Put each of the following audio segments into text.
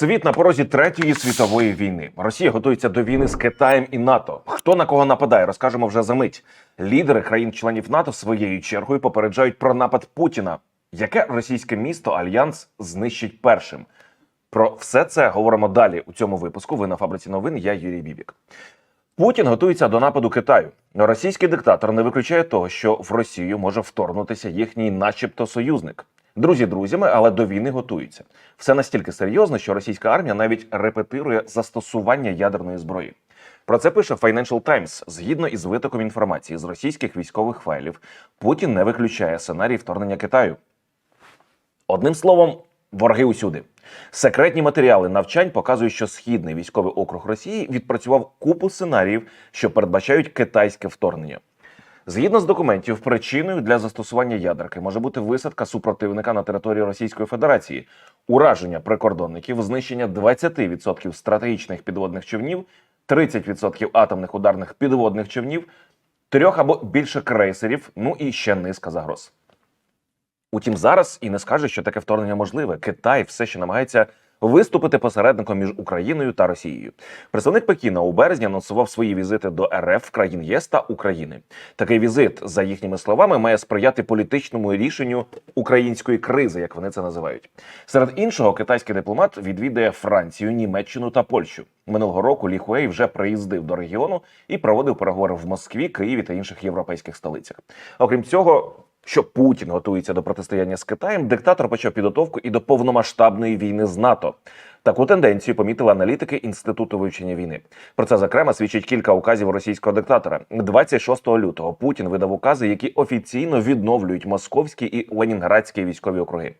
Світ на порозі третьої світової війни. Росія готується до війни з Китаєм і НАТО. Хто на кого нападає, розкажемо вже за мить. Лідери країн-членів НАТО своєю чергою попереджають про напад Путіна. Яке російське місто альянс знищить першим? Про все це говоримо далі у цьому випуску. Ви на фабриці новин. Я Юрій Бібік. Путін готується до нападу Китаю. Російський диктатор не виключає того, що в Росію може вторгнутися їхній, начебто, союзник. Друзі друзями, але до війни готуються. Все настільки серйозно, що російська армія навіть репетирує застосування ядерної зброї. Про це пише Financial Times. Згідно із витоком інформації з російських військових файлів, Путін не виключає сценарій вторгнення Китаю. Одним словом, вороги усюди. Секретні матеріали навчань показують, що східний військовий округ Росії відпрацював купу сценаріїв, що передбачають китайське вторгнення. Згідно з документів, причиною для застосування ядерки може бути висадка супротивника на території Російської Федерації, ураження прикордонників, знищення 20% стратегічних підводних човнів, 30% атомних ударних підводних човнів, трьох або більше крейсерів, ну і ще низка загроз. Утім, зараз і не скаже, що таке вторгнення можливе. Китай все ще намагається виступити посередником між Україною та Росією. Представник Пекіна у березні анонсував свої візити до РФ країн ЄС та України. Такий візит, за їхніми словами, має сприяти політичному рішенню української кризи, як вони це називають. Серед іншого, китайський дипломат відвідає Францію, Німеччину та Польщу. Минулого року Лі вже приїздив до регіону і проводив переговори в Москві, Києві та інших європейських столицях. Окрім цього. Що Путін готується до протистояння з Китаєм, диктатор почав підготовку і до повномасштабної війни з НАТО. Таку тенденцію помітили аналітики інституту вивчення війни. Про це зокрема свідчить кілька указів російського диктатора. 26 лютого Путін видав укази, які офіційно відновлюють московські і ленінградські військові округи.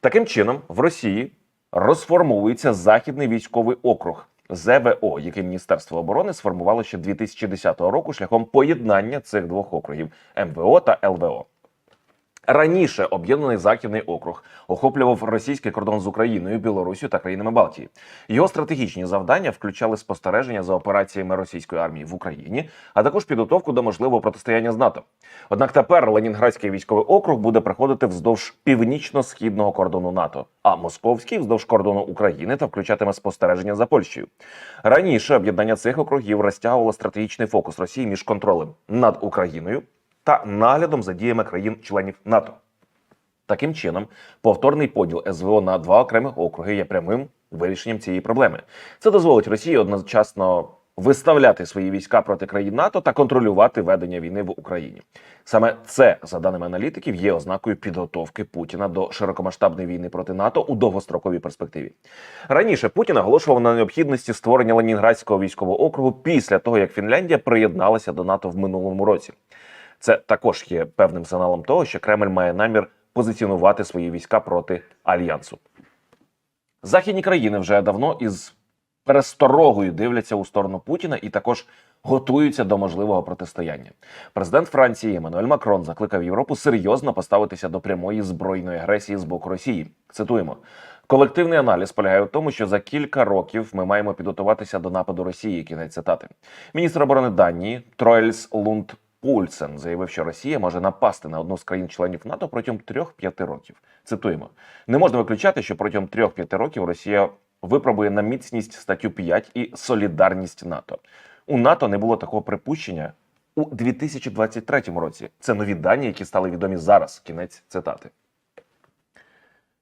Таким чином, в Росії розформовується західний військовий округ. ЗВО, яке Міністерство оборони сформувало ще 2010 року шляхом поєднання цих двох округів МВО та ЛВО. Раніше об'єднаний західний округ охоплював російський кордон з Україною, Білорусію та країнами Балтії. Його стратегічні завдання включали спостереження за операціями російської армії в Україні, а також підготовку до можливого протистояння з НАТО. Однак тепер Ленінградський військовий округ буде проходити вздовж північно-східного кордону НАТО, а московський вздовж кордону України та включатиме спостереження за Польщею. Раніше об'єднання цих округів розтягувало стратегічний фокус Росії між контролем над Україною та наглядом за діями країн-членів НАТО. Таким чином, повторний поділ СВО на два окремих округи є прямим вирішенням цієї проблеми. Це дозволить Росії одночасно виставляти свої війська проти країн НАТО та контролювати ведення війни в Україні. Саме це, за даними аналітиків, є ознакою підготовки Путіна до широкомасштабної війни проти НАТО у довгостроковій перспективі. Раніше Путін наголошував на необхідності створення Ленінградського військового округу після того, як Фінляндія приєдналася до НАТО в минулому році. Це також є певним сигналом того, що Кремль має намір позиціонувати свої війська проти альянсу. Західні країни вже давно із пересторогою дивляться у сторону Путіна і також готуються до можливого протистояння. Президент Франції Еммануель Макрон закликав Європу серйозно поставитися до прямої збройної агресії з боку Росії. Цитуємо. Колективний аналіз полягає в тому, що за кілька років ми маємо підготуватися до нападу Росії. Кінець цитати. Міністр оборони Данії Троельс Лунд Пульсен заявив, що Росія може напасти на одну з країн-членів НАТО протягом 3-5 років. Цитуємо: не можна виключати, що протягом 3-5 років Росія випробує на міцність статтю 5 і солідарність НАТО. У НАТО не було такого припущення у 2023 році. Це нові дані, які стали відомі зараз. Кінець цитати.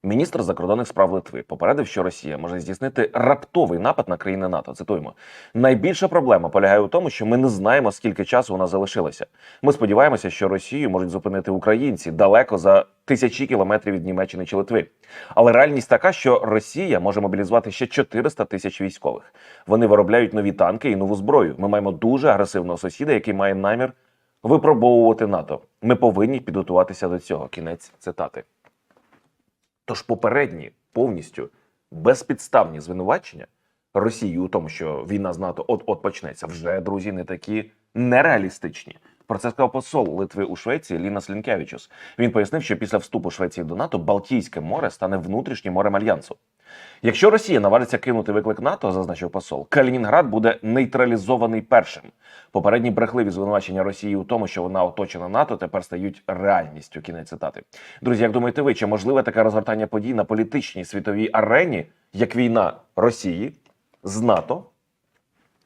Міністр закордонних справ Литви попередив, що Росія може здійснити раптовий напад на країни НАТО. Цитуємо: найбільша проблема полягає у тому, що ми не знаємо, скільки часу вона залишилася. Ми сподіваємося, що Росію можуть зупинити українці далеко за тисячі кілометрів від Німеччини чи Литви. Але реальність така, що Росія може мобілізувати ще 400 тисяч військових. Вони виробляють нові танки і нову зброю. Ми маємо дуже агресивного сусіда, який має намір випробовувати НАТО. Ми повинні підготуватися до цього. Кінець цитати. Тож попередні повністю безпідставні звинувачення Росії у тому, що війна з НАТО от-от почнеться, вже друзі не такі нереалістичні. Про це сказав посол Литви у Швеції Лінас Лінкевичус. Він пояснив, що після вступу Швеції до НАТО Балтійське море стане внутрішнім морем альянсу. Якщо Росія наважиться кинути виклик НАТО, зазначив посол, Калінінград буде нейтралізований першим. Попередні брехливі звинувачення Росії у тому, що вона оточена НАТО, тепер стають реальністю. Кінець цитати. Друзі, як думаєте ви, чи можливе таке розгортання подій на політичній світовій арені, як війна Росії з НАТО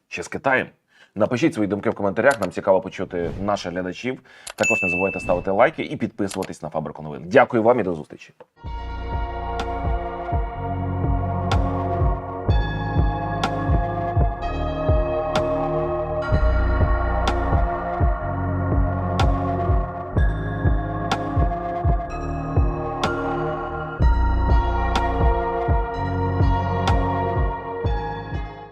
чи з Китаєм? Напишіть свої думки в коментарях. Нам цікаво почути наших глядачів. Також не забувайте ставити лайки і підписуватись на фабрику новин. Дякую вам і до зустрічі.